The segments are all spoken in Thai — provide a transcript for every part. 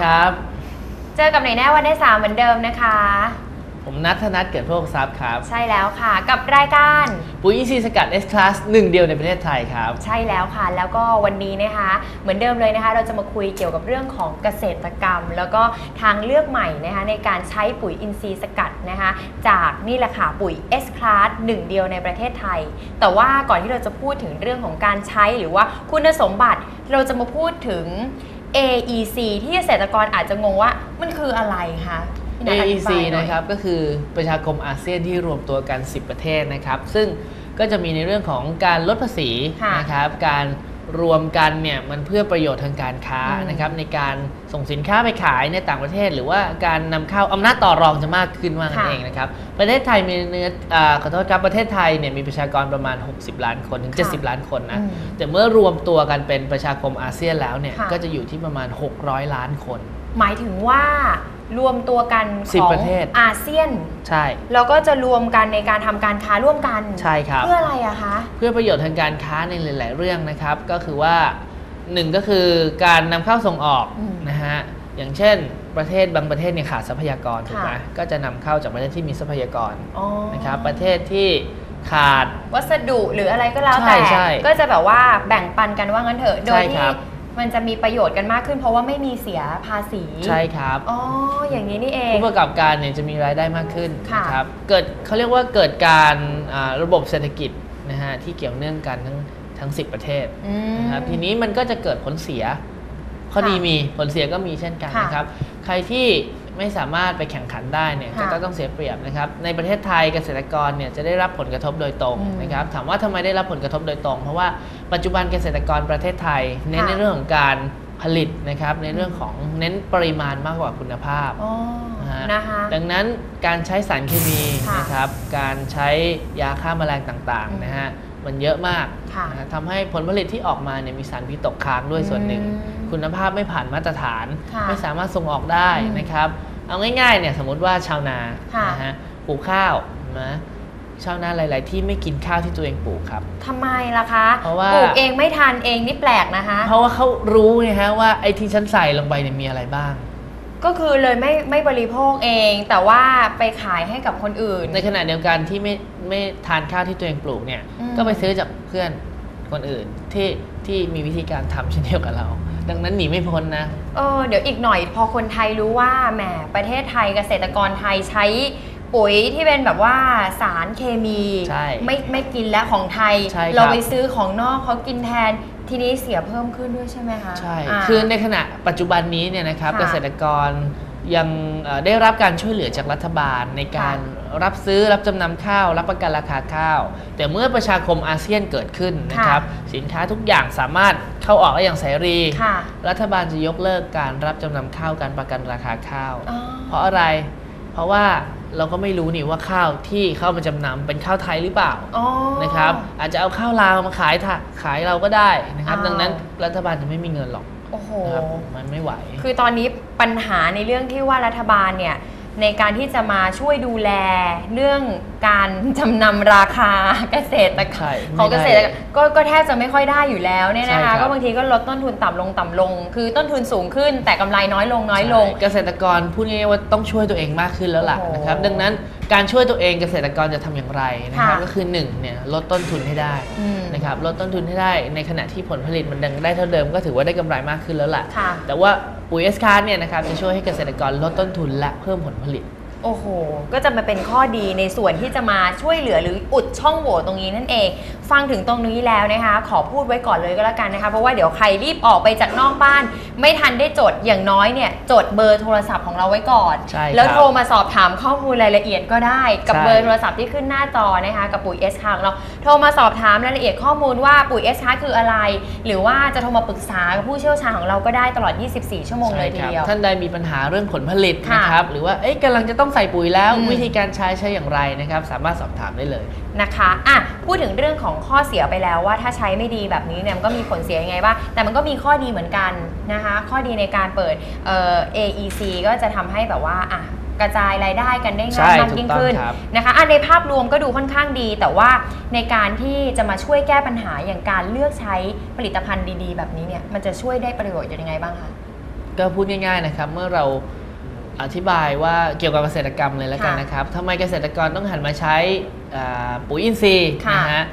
วัสดีค่ะสวัสดีครับ เจอกับหน่อยแน่วันได้สามเหมือนเดิมนะคะ ผมนัทธนัทเกิดโภคทรัพย์ครับ ใช่แล้วค่ะ กับรายการ ปุ๋ยอินทรีย์สกัด S Class หนึ่งเดียวในประเทศไทยครับ ใช่แล้วค่ะ แล้วก็วันนี้นะคะ เหมือนเดิมเลยนะคะ เราจะมาคุยเกี่ยวกับเรื่องของเกษตรกรรม แล้วก็ทางเลือกใหม่นะคะในการใช้ปุ๋ยอินทรีย์สกัดนะคะ จากนี่แหละค่ะปุ๋ย S Class หนึ่งเดียวในประเทศไทย แต่ว่าก่อนที่เราจะพูดถึงเรื่องของการใช้หรือว่าคุณสมบัติ เราจะมาพูดถึง AEC ที่เกษตรกรอาจจะงงว่ามันคืออะไรคะพี่นัทอธิ AEC บายหน่อยนะครับก็คือประชาคมอาเซียนที่รวมตัวกัน 10 ประเทศนะครับ ซึ่งก็จะมีในเรื่องของการลดภาษีค่ะนะครับการ รวมกันเนี่ยมันเพื่อประโยชน์ทางการค้าอืมนะครับในการส่งสินค้าไปขายในต่างประเทศ หรือว่าการนำเข้าอำนาจต่อรองจะมากขึ้นว่างั้นเองนะครับประเทศไทยมีเนื้ออาขอโทษครับประเทศไทยเนี่ยมีประชากรประมาณ 60 ล้านคนถึงค่ะ70 ล้านคนนะอืมแต่เมื่อรวมตัวกันเป็นประชาคมอาเซียนแล้วเนี่ยค่ะก็จะอยู่ที่ประมาณ 600 ล้านคน หมายถึงว่า รวมตัวกันสิบของประเทศ อาเซียน ใช่ แล้วก็จะรวมกันในการทำการค้าร่วมกัน ใช่ครับ เพื่ออะไรอะคะ เพื่อประโยชน์ทางการค้าในหลาย ๆ เรื่องนะครับ ก็คือว่าหนึ่งก็คือการนำเข้าส่งออกอืมนะฮะ อย่างเช่น ประเทศบางประเทศเนี่ยขาดทรัพยากรถูกไหมค่ะ ก็จะนำเข้าจากประเทศที่มีทรัพยากรอ๋อนะครับ ประเทศที่ขาด วัสดุหรืออะไรก็แล้วใช่แต่ ใช่ก็จะแบบว่าแบ่งปันกันว่างั้นเถอะ โดใช่ยคที่รับ มันจะมีประโยชน์กันมากขึ้น เพราะว่าไม่มีเสียภาษีใช่ครับอ๋ออย่างนี้นี่เองผู้ประกอบการเนี่ยจะมีรายได้มากขึ้นค่ะนะครับเกิดเขาเรียกว่าเกิดการอ่าระบบเศรษฐกิจนะฮะที่เกี่ยวเนื่องกันทั้งทั้ง 10 ประเทศอืมนะครับทีนี้มันก็จะเกิดผลเสียข้อค่ะดีมีผลเสียก็มีเช่นกันค่ะนะครับ ใครที่ ไม่สามารถไปแข่งขันได้เนี่ยค่ะก็ต้องเสียเปรียบนะครับในประเทศไทยเกษตรกรเนี่ยจะได้รับผลกระทบโดยตรงอืมนะครับถามว่าทำไมได้รับผลกระทบโดยตรง เพราะว่าปัจจุบันเกษตรกรประเทศไทยเน้นค่ะในเรื่องของการผลิตนะครับในเรื่องของเน้นปริมาณมากกว่าคุณภาพอ๋อนะฮะนะคะดังนั้นการใช้สารเคมีค่ะนะครับการใช้ยาฆ่าแมลงต่างอืมๆนะฮะมันเยอะมากค่ะนะฮะทำให้ผลผลิตที่ออกมาเนี่ยมีสารพิษตกค้างด้วยส่วนหนึ่งอืมคุณภาพไม่ผ่านมาตรฐานค่ะไม่สามารถส่งออกได้อืมนะครับ เอาง่ายๆเนี่ยสมมติว่าชาวนาค่ะนะฮะปลูกข้าวนะชาวนาหลาย ๆ ที่ไม่กินข้าวที่ตัวเองปลูกครับทำไมล่ะคะเพราะว่าปลูกเองไม่ทานเองนี่แปลกนะคะ เพราะว่าเขารู้ไงฮะว่าไอ้ที่ฉันใส่ลงไปเนี่ยมีอะไรบ้าง ก็คือเลยไม่ไม่บริโภคเอง แต่ว่าไปขายให้กับคนอื่น ในขณะเดียวกันที่ไม่ไม่ทานข้าวที่ตัวเองปลูกเนี่ยอืมก็ไปซื้อจากเพื่อนคนอื่นที่ที่มีวิธีการทำเช่นเดียวกับเรา ดังนั้นหนีไม่พ้นนะ เออเดี๋ยวอีกหน่อยพอคนไทยรู้ว่าแหมประเทศไทยเกษตรกรไทยใช้ปุ๋ยที่เป็นแบบว่าสารเคมี ใช่ไม่ไม่กินแล้วของไทย ใช่ครับ เราไปซื้อของนอกเขากินแทนทีนี้เสียเพิ่มขึ้นด้วยใช่ไหมคะใช่า คือในขณะปัจจุบันนี้เนี่ยนะครับค่ะเกษตรกรยังเอ่อได้รับการช่วยเหลือจากรัฐบาลในการค่ รับซื้อรับจำนำข้าว รับประกันราคาข้าว แต่เมื่อประชาคมอาเซียนเกิดขึ้นนะครับสินค้าทุกอย่างสามารถเข้าออกได้อย่างเสรีค่ะรัฐบาลจะยกเลิกการรับจำนำข้าวการประกันราคาข้าวอ๋อเพราะอะไร เพราะว่าเราก็ไม่รู้นี่ว่าข้าวที่เข้ามาจำนำเป็นข้าวไทยหรือเปล่าอ๋อนะครับอาจจะเอาข้าวลาวมาขายถ่ะขายเราก็ได้นะครับอ้าวดังนั้นรัฐบาลจะไม่มีเงินหรอกโอ้โหนะครับมันไม่ไหว คือตอนนี้ปัญหาในเรื่องที่ว่ารัฐบาลเนี่ย ในการที่จะมาช่วยดูแลเรื่องการจำนำราคาเกษตรกรใช่ของเกไม่ษได้ตรกรก็ก็แทบจะไม่ค่อยได้อยู่แล้วเนี่ยใช่นะครัคะบก็บางทีก็ลดต้นทุนต่ำลงต่ำลง คือต้นทุนสูงขึ้น แต่กำไรน้อยลงน้อยลงใช่เกษตรกรพูดง่ายๆว่าต้องช่วยตัวเองมากขึ้นแล้วล่ะโอ้โหนะครับ ดังนั้นการช่วยตัวเองเกษตรกรจะทำอย่างไรนะครับค่ะก็คือหนึ่งเนี่ยลดต้นทุนให้ได้อืมนะครับลดต้นทุนให้ได้ในขณะที่ผลผลิตมันดังได้เท่าเดิมก็ถือว่าได้กำไรมากขึ้นแล้วล่ะ ค่ะ แต่ว่า ปุ๋ยเอสคาร์เนี่ยนะครับจะช่วยให้เกษตรกรลดต้นทุนและเพิ่มผลผลิต โอ้โห ก็จะมาเป็นข้อดีในส่วนที่จะมาช่วยเหลือหรืออุดช่องโหว่ตรงนี้นั่นเอง ฟังถึงตรงนี้แล้วนะคะ ขอพูดไว้ก่อนเลยก็แล้วกันนะคะ เพราะว่าเดี๋ยวใครรีบออกไปจากนอกบ้าน ไม่ทันได้จดอย่างน้อยเนี่ยจดเบอร์โทรศัพท์ของเราไว้ก่อน ใช่ครับแล้วโทรมาสอบถามข้อมูลรายละเอียดก็ได้ กับใช่ เบอร์โทรศัพท์ที่ขึ้นหน้าจอนะคะกับปุ๋ยเอสคาของเราโทรมาสอบถามรายละเอียดข้อมูลว่าปุ๋ยเอสคาคืออะไร หรือว่าจะโทรมาปรึกษากับผู้เชี่ยวชาญของเราก็ได้ตลอด 24 ชั่วโมงเลยทีใช่ครับเดียวท่านใดมีปัญหาเรื่องผลผลิตค่ะนะครับหรือว่าเอ๊ะกำลังจะต้องใส่ปุ๋ยแล้วอืมวิธีการใช้ใช้อย่างไรนะครับ สามารถสอบถามได้เลยนะคะอะพูดถึงเรื่องของข้อเสียไปแล้วว่าถ้าใช้ไม่ดีแบบนี้เนี่ยมันก็มีผลเสียยังไงบ้างแต่มันก็มีข้อดีเหมือนกันนะคะ ข้อดีในการเปิดเอ่อ AEC ก็จะทำให้แบบว่าอะกระจายรายได้กันได้ใช่ง่ายมากถูกยิ่งต้องขึ้นครับนะคะอะในภาพรวมก็ดูค่อนข้างดี แต่ว่าในการที่จะมาช่วยแก้ปัญหาอย่างการเลือกใช้ผลิตภัณฑ์ดีๆ แบบนี้เนี่ยมันจะช่วยได้ประโยชน์ยังไงบ้างคะก็พูดง่ายๆนะครับ เมื่อเรา อธิบายว่าเกี่ยวกับเกษตรกรรมเลยแล้วกันค่ะนะครับทำไมเกษตรกรต้องหันมาใช้อ่าปุ๋ยอินทรีย์ค่ะนะฮะ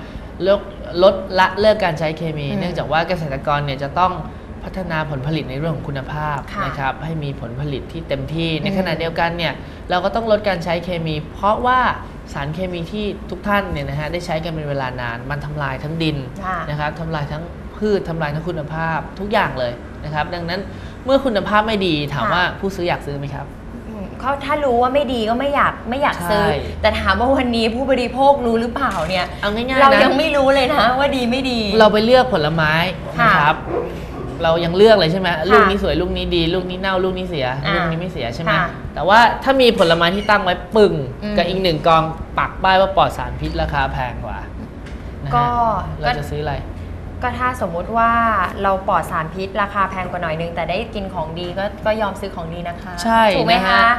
ลดลดละเลิกการใช้เคมี อืมเนื่องจากว่าเกษตรกรเนี่ยจะต้องพัฒนาผลผลิตในเรื่องของคุณภาพค่ะนะครับให้มีผลผลิตที่เต็มที่ ในอืม ขณะเดียวกันเนี่ยเราก็ต้องลดการใช้เคมี เพราะว่าสารเคมีที่ทุกท่านเนี่ยนะฮะได้ใช้กันเป็นเวลานานมันทำลายทั้งดิน ค่ะ นะครับทำลายทั้งพืชทำลายทั้งคุณภาพทุกอย่างเลยนะครับ ดังนั้นเมื่อคุณภาพไม่ดีถามค่ะ ว่าผู้ซื้ออยากซื้อไหมครับอืม เขาถ้ารู้ว่าไม่ดีก็ไม่อยากไม่อยากซื้อ ใช่ แต่ถามว่าวันนี้ผู้บริโภครู้หรือเปล่าเนี่ย เอาง่ายๆเรานะยังไม่รู้เลยนะว่าดีไม่ดี เราไปเลือกผลไม้ค่ะนะครับ เรายังเลือกเลยใช่ไหมค่ะลูกนี้สวยลูกนี้ดี ลูกนี้เน่าลูกนี้เสียอ่าลูกนี้ไม่เสียใช่ไหมค่ะแต่ว่าถ้ามีผลไม้ที่ตั้งไว้ปึ่งอืม กับอีกหนึ่งกองปักป้ายว่าปลอดสารพิษราคาแพงกว่านะฮะก็เราจะซื้ออะไร ก็ถ้าสมมุติว่าเราปลอดสารพิษราคาแพงกว่าหน่อยนึง แต่ได้กินของดีก็ก็ยอมซื้อของดีนะคะ ใช่ถูกไหมนะคะฮะ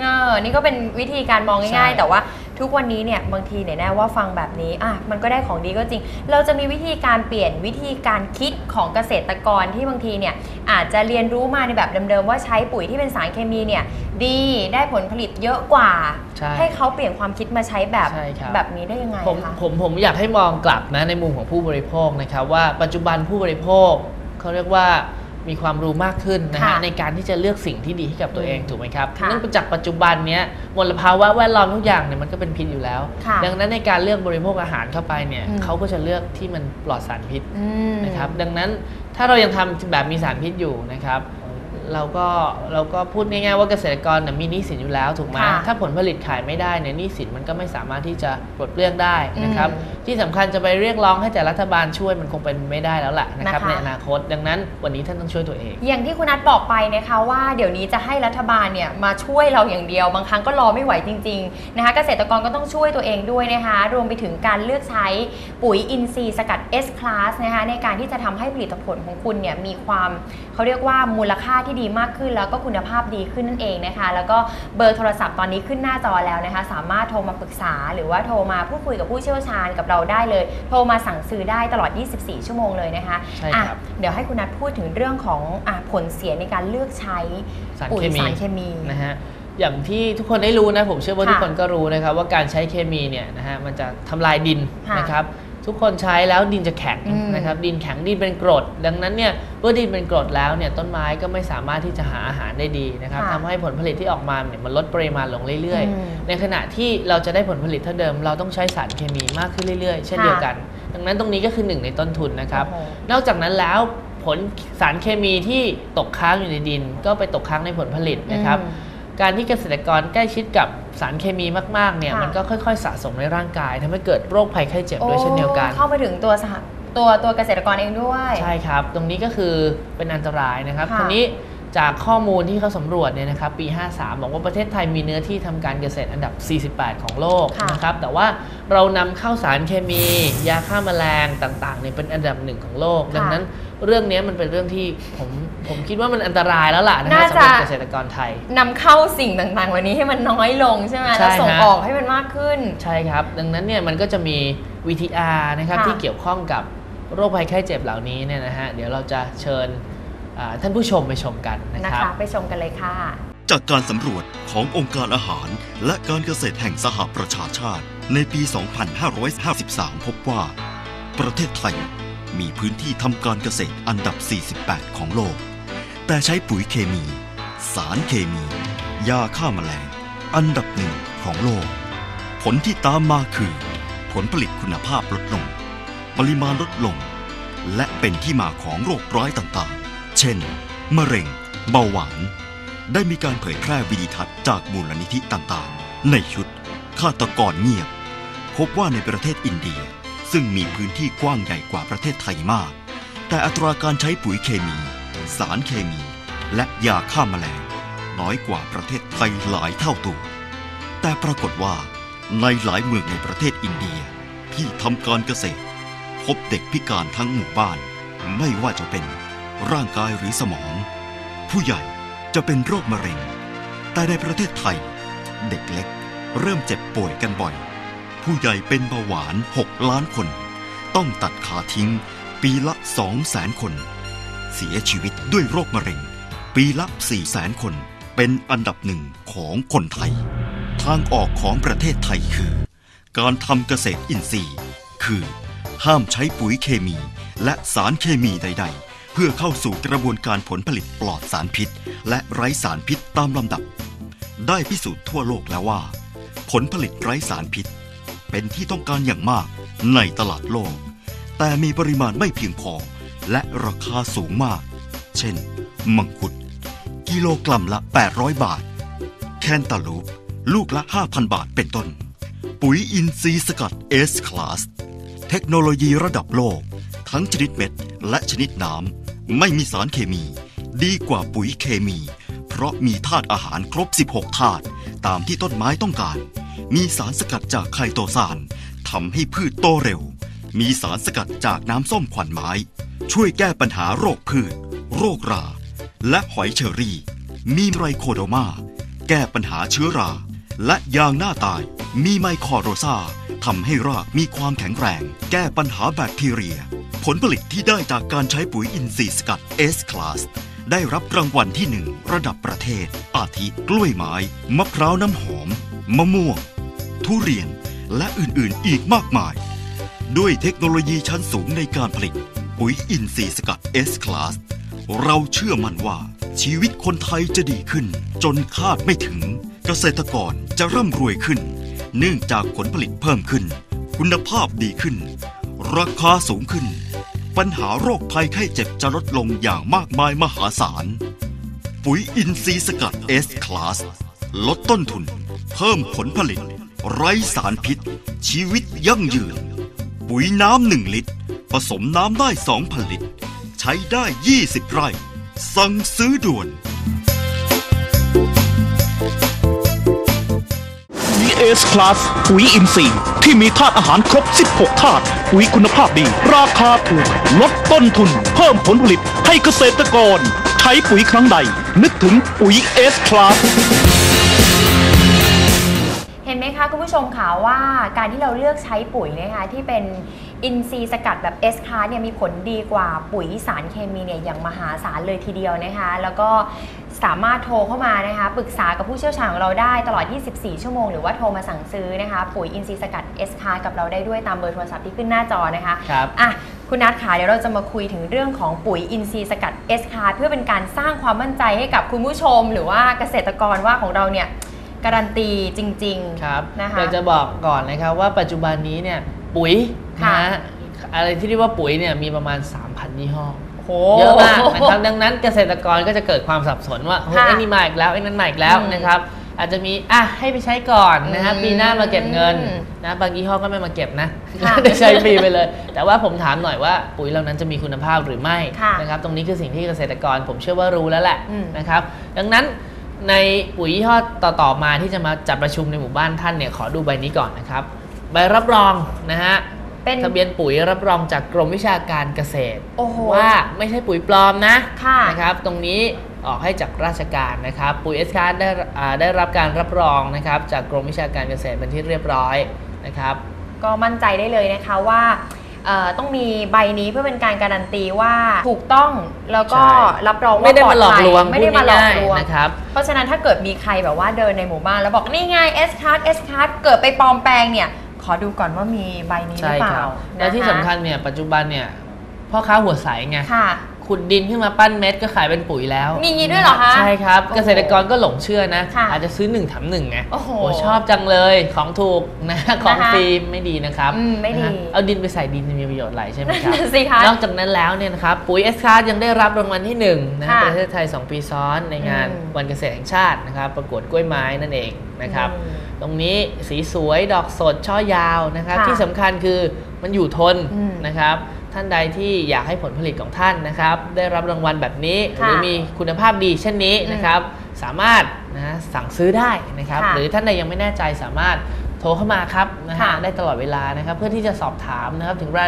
เออนี่ก็เป็นวิธีการมองใช่ ง่ายๆ แต่ว่า ทุกวันนี้เนี่ยบางทีเนี่ยแน่ว่าฟังแบบนี้อะมันก็ได้ของดีก็จริง เราจะมีวิธีการเปลี่ยนวิธีการคิดของเกษตรกรที่บางทีเนี่ยอาจจะเรียนรู้มาในแบบเดิมๆว่าใช้ปุ๋ยที่เป็นสารเคมีเนี่ยดีได้ผลผลิตเยอะกว่าใช่ ให้เขาเปลี่ยนความคิดมาใช้แบบใช่ครับ แบบนี้ได้ยังไงผมคะ ผมผมอยากให้มองกลับนะในมุมของผู้บริโภคนะครับว่าปัจจุบันผู้บริโภคเขาเรียกว่า มีความรู้มากขึ้นนะฮะค่ะในการที่จะเลือกสิ่งที่ดีให้กับตัวเองอืมถูกไหมครับค่ะเนื่องจากปัจจุบันเนี้ยมลภาวะแวดล้อมทุกอย่างเนี่ยมันก็เป็นพิษอยู่แล้ว ค่ะดังนั้นในการเลือกบริโภคอาหารเข้าไปเนี่ยอืม เขาก็จะเลือกที่มันปลอดสารพิษ อืม นะครับดังนั้นถ้าเรายังทำแบบมีสารพิษอยู่นะครับ เราก็เราก็พูดง่ายๆว่าเกษตรกรเนี่ยมีหนี้สินอยู่แล้วถูกไหมค่ะถ้าผลผลิตขายไม่ได้เนี่ยหนี้สินมันก็ไม่สามารถที่จะปลดเปลื้องได้นะครับ อืมที่สำคัญจะไปเรียกร้องให้แต่รัฐบาลช่วยมันคงเป็นไม่ได้แล้วล่ะนะครับนะคะ ในอนาคตดังนั้นวันนี้ท่านต้องช่วยตัวเอง อย่างที่คุณนัทบอกไปนะคะว่าเดี๋ยวนี้จะให้รัฐบาลเนี่ยมาช่วยเราอย่างเดียว บางครั้งก็รอไม่ไหวจริงๆนะคะเกษตรกรก็ต้องช่วยตัวเองด้วยนะคะ รวมไปถึงการเลือกใช้ปุ๋ยอินทรีย์สกัด S Class นะคะในการที่จะทำให้ผลิตผลของคุณเนี่ยมีความเขาเรียกว่ามูลค่าที่ดีมากขึ้น แล้วก็คุณภาพดีขึ้นนั่นเองนะคะ แล้วก็เบอร์โทรศัพท์ตอนนี้ขึ้นหน้าจอแล้วนะคะ สามารถโทรมาปรึกษา หรือว่าโทรมาพูดคุยกับผู้เชี่ยวชาญกับเราได้เลย โทรมาสั่งซื้อได้ตลอด 24 ชั่วโมงเลยนะคะใช่อะครับเดี๋ยวให้คุณนัทพูดถึงเรื่องของอะผลเสียในการเลือกใช้สารปุ๋ยเคมีสารเคมีนะฮะอย่างที่ทุกคนได้รู้นะผมเชื่อว่าค่ะทุกคนก็รู้นะครับว่าการใช้เคมีเนี่ยนะฮะมันจะทำลายดินค่ะนะครับ ทุกคนใช้แล้วดินจะแข็งอืมนะครับดินแข็งดินเป็นกรด ดังนั้นเนี่ยเมื่อดินเป็นกรดแล้วเนี่ยต้นไม้ก็ไม่สามารถที่จะหาอาหารได้ดีนะครับค่ะทำให้ผลผลิตที่ออกมาเนี่ยมันลดปริมาณลงเรื่อยอืมๆในขณะที่เราจะได้ผลผลิตเท่าเดิม เราต้องใช้สารเคมีมากขึ้นเรื่อยๆ เช่นค่ะเดียวกัน ดังนั้นตรงนี้ก็คือหนึ่งในต้นทุนนะครับโอ้โหนอกจากนั้นแล้วผลสารเคมีที่ตกค้างอยู่ในดิน ก็ไปตกค้างในผลผลิตนะครับอืมการที่เกษตรกรใกล้ชิดกับ สารเคมีมากๆเนี่ยค่ะ มันก็ค่อยๆ สะสมในร่างกายทำให้เกิดโรคภัยไข้เจ็บด้วยเช่นเดียวกันโอ้เข้าไปถึงตัวสหตัวตัวเกษตรกรเองด้วย ใช่ครับ ตรงนี้ก็คือเป็นอันตรายนะครับค่ะ ทีนี้ จากข้อมูลที่เขาสำรวจเนี่ยนะครับปี 53 บอกว่าประเทศไทยมีเนื้อที่ทำการเกษตรอันดับ 48 ของโลกค่ะนะครับแต่ว่าเรานำเข้าสารเคมี ยาฆ่าแมลงต่างๆเนี่ยเป็นอันดับหนึ่งของโลกดังนั้นเรื่องนี้มันเป็นเรื่องที่ผมผมคิดว่ามันอันตรายแล้วล่ะนะครัน่าบจะสำหรับเกษตรกรไทย นำเข้าสิ่งต่างๆ วันนี้ให้มันน้อยลงใช่ไหมใช่แล้วส่งฮะ ออกให้มันมากขึ้น ใช่ครับ ดังนั้นเนี่ยมันก็จะมี VTR นะครับค่ะที่เกี่ยวข้องกับโรคภัยไข้เจ็บเหล่านี้เนี่ยนะฮะเดี๋ยวเราจะเชิญอ่า ท่านผู้ชมไปชมกันนะนะครับคะไปชมกันเลยค่ะ จากการสำรวจขององค์การอาหาร และการเกษตรแห่งสหประชาชาติ ในปี 2553 พบว่า ประเทศไทยมีพื้นที่ทำการเกษตรอันดับ 48 ของโลก แต่ใช้ปุ๋ยเคมี สารเคมี ยาฆ่าแมลง อันดับหนึ่งของโลก ผลที่ตามมาคือ ผลผลิตคุณภาพลดลง ปริมาณลดลง และเป็นที่มาของโรคร้ายต่างๆ เช่น มะเร็ง เบาหวาน ได้มีการเผยแพร่วิดีทัศน์จากมูลนิธิต่างๆ ในชุดฆาตกรเงียบ พบว่าในประเทศอินเดียซึ่งมีพื้นที่กว้างใหญ่กว่าประเทศไทยมาก แต่อัตราการใช้ปุ๋ยเคมี สารเคมี และยาฆ่าแมลง น้อยกว่าประเทศไทยหลายเท่าตัว แต่ปรากฏว่าในหลายเมืองในประเทศอินเดียที่ทำการเกษตร พบเด็กพิการทั้งหมู่บ้าน ไม่ว่าจะเป็น ร่างกายหรือสมอง ผู้ใหญ่จะเป็นโรคมะเร็ง แต่ในประเทศไทย เด็กเล็กเริ่มเจ็บป่วยกันบ่อย ผู้ใหญ่เป็นเบาหวาน 6 ล้านคน ต้องตัดขาทิ้ง ปีละ 2 0 0แสนคน เสียชีวิตด้วยโรคมะเร็ง ปีละ4 0 0แสนคน เป็นอันดับหนึ่งของคนไทย ทางออกของประเทศไทยคือ การทำเกษตรอินทรีย์ คือ ห้ามใช้ปุ๋ยเคมีและสารเคมีใด ๆ พื่อเข้าสู่กระบวนการผลผลิตปลอดสารพิษ และไร้สารพิษตามลำดับ ได้พิสูจน์ทั่วโลกแล้วว่า ผลผลิตไร้สารพิษ เป็นที่ต้องการอย่างมากในตลาดโลก แต่มีปริมาณไม่เพียงพอ และราคาสูงมาก เช่น มังคุด กิโลกรัมละ 800 บาท แคนตาลูป ลูกละ 5,000 บาทเป็นต้น ปุ๋ยอินทรีย์สกัด S Class เทคโนโลยีระดับโลก ทั้งชนิดเม็ดและชนิดน้ำ ไม่มีสารเคมี ดีกว่าปุ๋ยเคมี เพราะมีธาตุอาหารครบ 16 ธาตุตามที่ต้นไม้ต้องการ มีสารสกัดจากไคโตซานทำให้พืชโตเร็ว มีสารสกัดจากน้ำส้มขวัญไม้ ช่วยแก้ปัญหาโรคพืช โรครา และหอยเชอรี่ มีไรโคโดมา แก้ปัญหาเชื้อรา และยางหน้าตาย มีไมคอโรซาทำให้รากมีความแข็งแรง แก้ปัญหาแบคทีเรีย ผลผลิตที่ได้จากการใช้ปุ๋ยอินทรีย์สกัด S Class ได้รับรางวัลที่หนึ่งระดับประเทศ อาทิกล้วยไม้ มะพร้าวน้ำหอม มะม่วง ทุเรียน และอื่นๆ อีกมากมาย ด้วยเทคโนโลยีชั้นสูงในการผลิต ปุ๋ยอินทรีย์สกัด S Class เราเชื่อมั่นว่า ชีวิตคนไทยจะดีขึ้น จนคาดไม่ถึง เกษตรกรจะร่ำรวยขึ้น เนื่องจากผลผลิตเพิ่มขึ้น คุณภาพดีขึ้น ราคาสูงขึ้น ปัญหาโรคภัยไข้เจ็บจะลดลงอย่างมากมายมหาศาล ปุ๋ยอินทรีย์สกัด S Class ลดต้นทุน เพิ่มผลผลิต ไร้สารพิษ ชีวิตยั่งยืน ปุ๋ยน้ำหนึ่งลิตร ผสมน้ำได้2,000ลิตร ใช้ได้ 20 ไร่ สั่งซื้อด่วนปุ๋ย เอสคลาสปุ๋ยอินทรีย์ที่มีธาตุอาหารครบ 16 ธาตุปุ๋ยคุณภาพดี ราคาถูก ลดต้นทุน เพิ่มผลผลิตให้เกษตรกร ใช้ปุ๋ยครั้งใด นึกถึงปุ๋ยเอสคลาสเห็นไหมคะคุณผู้ชมค่ะว่าการที่เราเลือกใช้ปุ๋ยนะคะที่เป็นอินทรีย์สกัดแบบ S ค a s เนี่ยมีผลดีกว่าปุ๋ยสารเคมีเนี่ยอย่างมหาศาลเลยทีเดียวนะคะ แล้วก็ สามารถโทรเข้ามานะคะปรึกษากับผู้เชี่ยวชาญของเราได้ตลอด 24 ชั่วโมง หรือว่าโทรมาสั่งซื้อนะคะ ปุ๋ยอินทรีย์สกัด S ค a s กับเราได้ด้วยตามเบอร์โทรศัพท์ที่ขึ้นหน้าจอนะคะครับอะคุณนัทขาเดี๋ยวเราจะมาคุยถึงเรื่องของปุ๋ยอินทรีย์สกัด S ค a s เพื่อเป็นการสร้างความมั่นใจให้กับคุณผู้ชม หรือว่าเกษตรกรว่าของเราเนี่ยการันตีจริงๆครับนะคะอยากจะบอกก่อนนะครับว่าปัจจุบันนี้เนี่ยปุ๋ยค่ะนะฮะอะไรที่เรียกว่าปุ๋ยเนี่ยมีประมาณ 3,000 ยี่ห้อ โหเยอะมากนะครับดังนั้นเกษตรกรก็จะเกิดความสับสนว่าเฮ้ยค่ะไอ้นี่มาอีกแล้วไอ้นั่นมาอีกแล้วอืมนะครับอาจจะมีอะให้ไปใช้ก่อนนะฮะอืมปีหน้ามาเก็บเงินอืมนะบางยี่ห้อก็ไม่มาเก็บนะค่ะได้ใช้ฟรีไปเลย แต่ว่าผมถามหน่อยว่าปุ๋ยเหล่านั้นจะมีคุณภาพหรือไม่ค่ะนะครับตรงนี้คือสิ่งที่เกษตรกรผมเชื่อว่ารู้แล้วแหละอืมนะครับดังนั้นในปุ๋ยยี่ห้อต่อๆมาที่จะมาจัดประชุมในหมู่บ้านท่านเนี่ยขอดูใบนี้ก่อนนะครับใบรับรองนะฮะ เป็นทะเบียนปุ๋ยรับรองจากกรมวิชาการเกษตรโอ้โหว่าไม่ใช่ปุ๋ยปลอมนะค่ะนะครับ ตรงนี้ออกให้จากราชการนะครับ ปุ๋ยเอสคาได้อ่าได้รับการรับรองนะครับ จากกรมวิชาการเกษตรเป็นที่เรียบร้อยนะครับ ก็มั่นใจได้เลยนะคะว่าเอ่อต้องมีใบนี้เพื่อเป็นการการันตีว่าถูกต้องแล้วก็ใช่รับรองว่าไม่ได้ปมาหลอกภัยลวงไม่ได้มาหลอกลวงพูดง่ายๆนะครับเพราะฉะนั้นถ้าเกิดมีใครแบบว่าเดินในหมู่บ้านแล้วบอกนี่ไง S card S card เกิดไปปลอมแปลงเนี่ย ขอดูก่อนว่ามีใบนี้หรืใช่อเปคล่ารับนะะและที่สำคัญเนี่ยปัจจุบันเนี่ยพ่อค้าหัวใสไง ค่ะ ขุดดินขึ้นมาปั้นเม็ดก็ขายเป็นปุ๋ยแล้วมีงี้ด้วยเหรอคะ ใช่ครับโอ้โหเกษตรกรก็หลงเชื่อนะ ค่ะอาจจะซื้อหนึ่งแถมหนึ่งไงโอ้โหชอบจังเลยของถูกนะ ของนะคะฟรีไม่ดีนะครับอืมไม่ดี นะฮะเอาดินไปใส่ดินจะมีประโยชน์อะไรใช่ไหมครับ นั่นน่ะสิคะ นอกจากนั้นแล้วเนี่ยนะครับ ปุ๋ยเอสคายังได้รับรางวัลที่1นะฮะค่ะประเทศไทย 2 ปีซ้อนในงานอืม วันเกษตรแห่งชาตินะครับ ประกวดกล้วยไม้นั่นเองนะครับ อืม ตรงนี้สีสวยดอกสดช่อยาวนะครับ ค่ะที่สำคัญคือมันอยู่ทนอืมนะครับ ท่านใดที่อยากให้ผลผลิตของท่านนะครับ ได้รับรางวัลแบบนี้หค่ะรือมีคุณภาพดีเช่นนี้นะครับ สามารถนะสั่งซื้อได้นะครับค่ะหรือท่านใดยังไม่แน่ใจสามารถโทรเข้ามาครับนะฮะค่ะได้ตลอดเวลานะครับ เพื่อที่จะสอบถามนะครับถึงราย